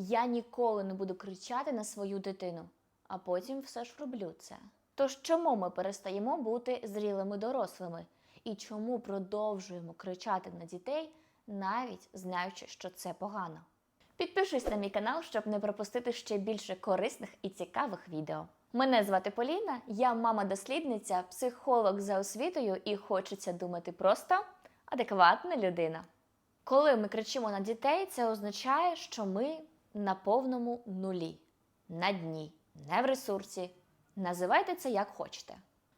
Я ніколи не буду кричати на свою дитину, а потім все ж роблю це. Тож чому ми перестаємо бути зрілими дорослими? І чому продовжуємо кричати на дітей, навіть знаючи, що це погано? Підпишись на мій канал, щоб не пропустити ще більше корисних і цікавих відео. Мене звати Поліна, я мама-дослідниця, психолог за освітою і хочеться думати просто адекватна людина. Коли ми кричимо на дітей, це означає, що ми на повному нулі, на дні, не в ресурсі. Називайте це як хочете.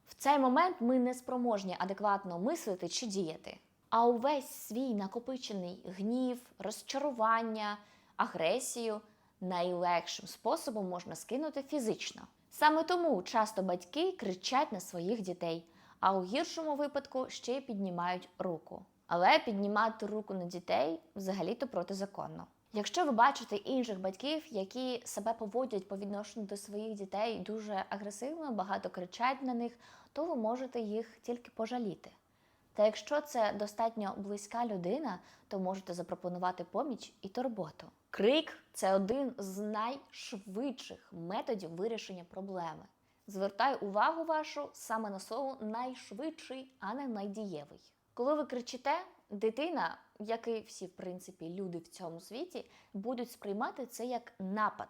В цей момент ми не спроможні адекватно мислити чи діяти. А увесь свій накопичений гнів, розчарування, агресію найлегшим способом можна скинути фізично. Саме тому часто батьки кричать на своїх дітей, а у гіршому випадку ще й піднімають руку. Але піднімати руку на дітей взагалі-то протизаконно. Якщо ви бачите інших батьків, які себе поводять по відношенню до своїх дітей дуже агресивно, багато кричать на них, то ви можете їх тільки пожаліти. Та якщо це достатньо близька людина, то можете запропонувати поміч і турботу. Крик це один з найшвидших методів вирішення проблеми. Звертаю увагу вашу саме на слово найшвидший, а не найдієвий. Коли ви кричите, дитина, як і всі, в принципі, люди в цьому світі, будуть сприймати це як напад.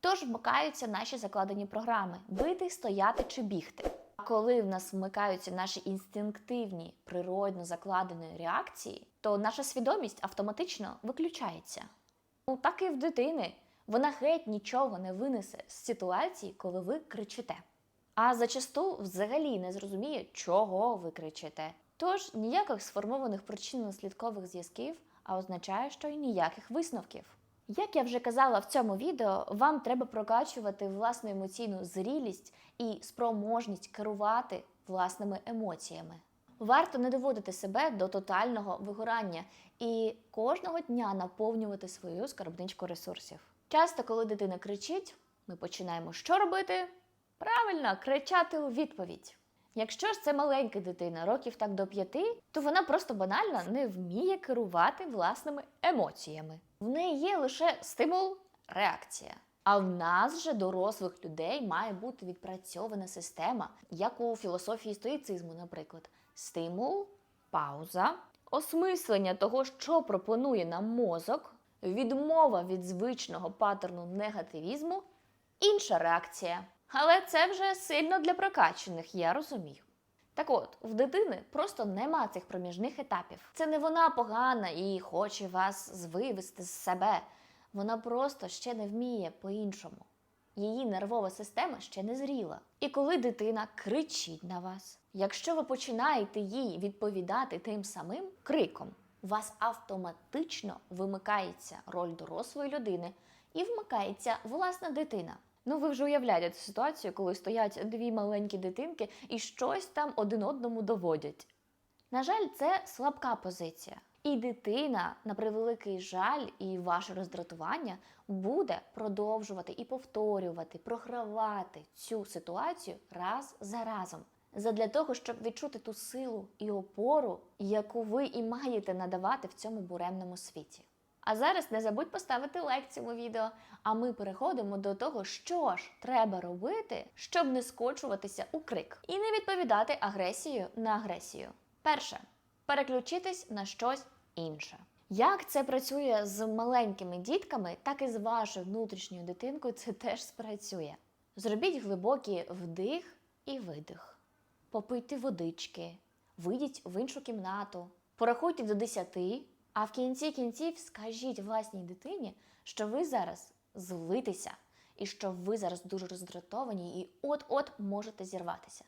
Тож вмикаються наші закладені програми бити, стояти чи бігти. А коли в нас вмикаються наші інстинктивні, природно закладені реакції, то наша свідомість автоматично виключається. Ну, так і в дитини. Вона геть нічого не винесе з ситуації, коли ви кричите. А зачасту взагалі не зрозуміє, чого ви кричите. Тож ніяких сформованих причинно-наслідкових зв'язків, а означає, що й ніяких висновків. Як я вже казала в цьому відео, вам треба прокачувати власну емоційну зрілість і спроможність керувати власними емоціями. Варто не доводити себе до тотального вигорання і кожного дня наповнювати свою скарбничку ресурсів. Часто, коли дитина кричить, ми починаємо що робити? Правильно, кричати у відповідь. Якщо ж це маленька дитина, років так до п'яти, то вона просто банально не вміє керувати власними емоціями. В неї є лише стимул, реакція. А в нас же дорослих людей має бути відпрацьована система, як у філософії стоїцизму, наприклад, стимул, пауза, осмислення того, що пропонує нам мозок, відмова від звичного паттерну негативізму, інша реакція. Але це вже сильно для прокачених, я розумію. Так от, в дитини просто нема цих проміжних етапів. Це не вона погана і хоче вас вивести з себе. Вона просто ще не вміє по-іншому. Її нервова система ще не зріла. І коли дитина кричить на вас, якщо ви починаєте їй відповідати тим самим криком, у вас автоматично вимикається роль дорослої людини і вмикається власна дитина. Ну, ви вже уявляєте цю ситуацію, коли стоять дві маленькі дитинки і щось там один одному доводять. На жаль, це слабка позиція. І дитина, на превеликий жаль, і ваше роздратування буде продовжувати і повторювати, програвати цю ситуацію раз за разом. Задля того, щоб відчути ту силу і опору, яку ви і маєте надавати в цьому буремному світі. А зараз не забудь поставити лайк цьому відео, а ми переходимо до того, що ж треба робити, щоб не скочуватися у крик і не відповідати агресією на агресію. Перше переключитись на щось інше. Як це працює з маленькими дітками, так і з вашою внутрішньою дитинкою це теж спрацює. Зробіть глибокий вдих і видих. Попийте водички, вийдіть в іншу кімнату, порахуйте до 10, а в кінці кінців скажіть власній дитині, що ви зараз злитеся і що ви зараз дуже роздратовані і от-от можете зірватися.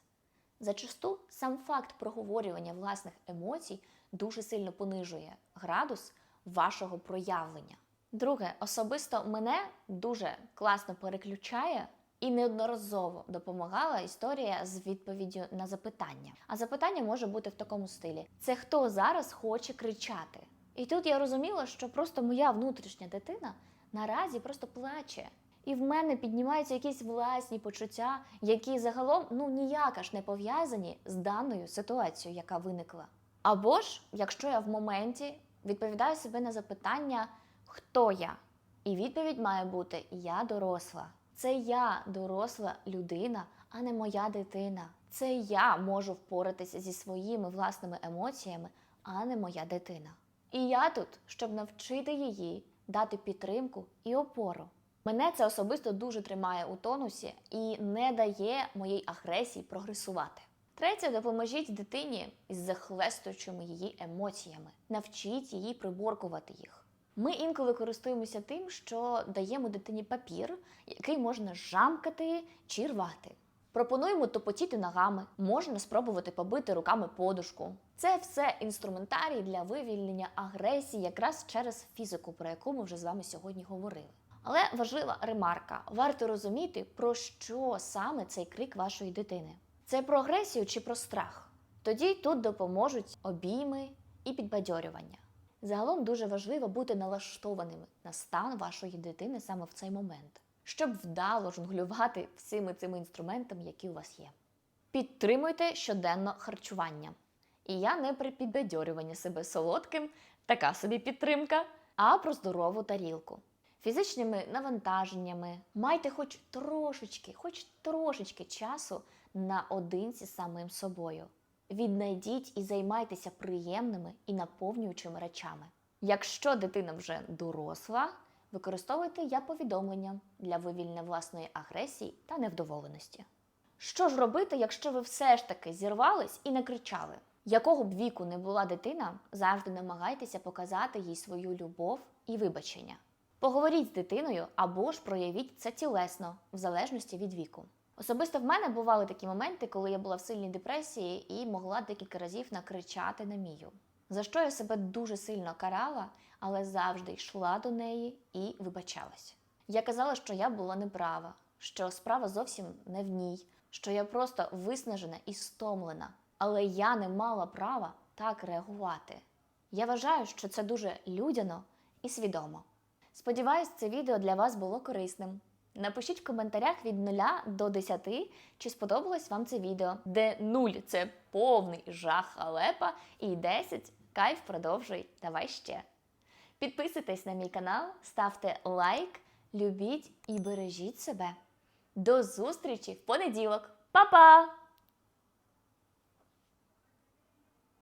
Зачасту сам факт проговорювання власних емоцій дуже сильно понижує градус вашого проявлення. Друге, особисто мене дуже класно переключає і неодноразово допомагала історія з відповіддю на запитання. А запитання може бути в такому стилі: це хто зараз хоче кричати? І тут я розуміла, що просто моя внутрішня дитина наразі просто плаче. І в мене піднімаються якісь власні почуття, які загалом ну ніяк аж не пов'язані з даною ситуацією, яка виникла. Або ж, якщо я в моменті відповідаю себе на запитання, хто я, І відповідь має бути Я доросла. Це я доросла людина, а не моя дитина. Це я можу впоратися зі своїми власними емоціями, а не моя дитина. І я тут, щоб навчити її, дати підтримку і опору. Мене це особисто дуже тримає у тонусі і не дає моїй агресії прогресувати. Третє, допоможіть дитині із захлестуючими її емоціями, навчіть її приборкувати їх. Ми інколи користуємося тим, що даємо дитині папір, який можна жамкати чи рвати. Пропонуємо топотіти ногами, можна спробувати побити руками подушку. Це все інструментарій для вивільнення агресії якраз через фізику, про яку ми вже з вами сьогодні говорили. Але важлива ремарка: варто розуміти, про що саме цей крик вашої дитини. Це про агресію чи про страх. Тоді тут допоможуть обійми і підбадьорювання. Загалом дуже важливо бути налаштованими на стан вашої дитини саме в цей момент, щоб вдало жонглювати всіми цими інструментами, які у вас є. Підтримуйте щоденно харчування. І я не при підбадьорюванні себе солодким, така собі підтримка, а про здорову тарілку. Фізичними навантаженнями майте хоч трошечки, хоч трошечки часу наодинці самим собою. Віднайдіть і займайтеся приємними і наповнюючими речами. Якщо дитина вже доросла, використовуйте я повідомлення для вивільнення власної агресії та невдоволеності. Що ж робити, якщо ви все ж таки зірвались і не кричали? Якого б віку не була дитина, завжди намагайтеся показати їй свою любов і вибачення. Поговоріть з дитиною або ж проявіть це тілесно, в залежності від віку. Особисто в мене бували такі моменти, коли я була в сильній депресії і могла декілька разів накричати на мію. За що я себе дуже сильно карала, але завжди йшла до неї і вибачалась. Я казала, що я була неправа, що справа зовсім не в ній, що я просто виснажена і стомлена, але я не мала права так реагувати. Я вважаю, що це дуже людяно і свідомо. Сподіваюсь, це відео для вас було корисним. Напишіть в коментарях від 0 до 10, чи сподобалось вам це відео, де 0 – це повний жах Алепа, і 10 – кайф продовжуй, давай ще. Підписуйтесь на мій канал, ставте лайк, любіть і бережіть себе. До зустрічі в понеділок. Па-па!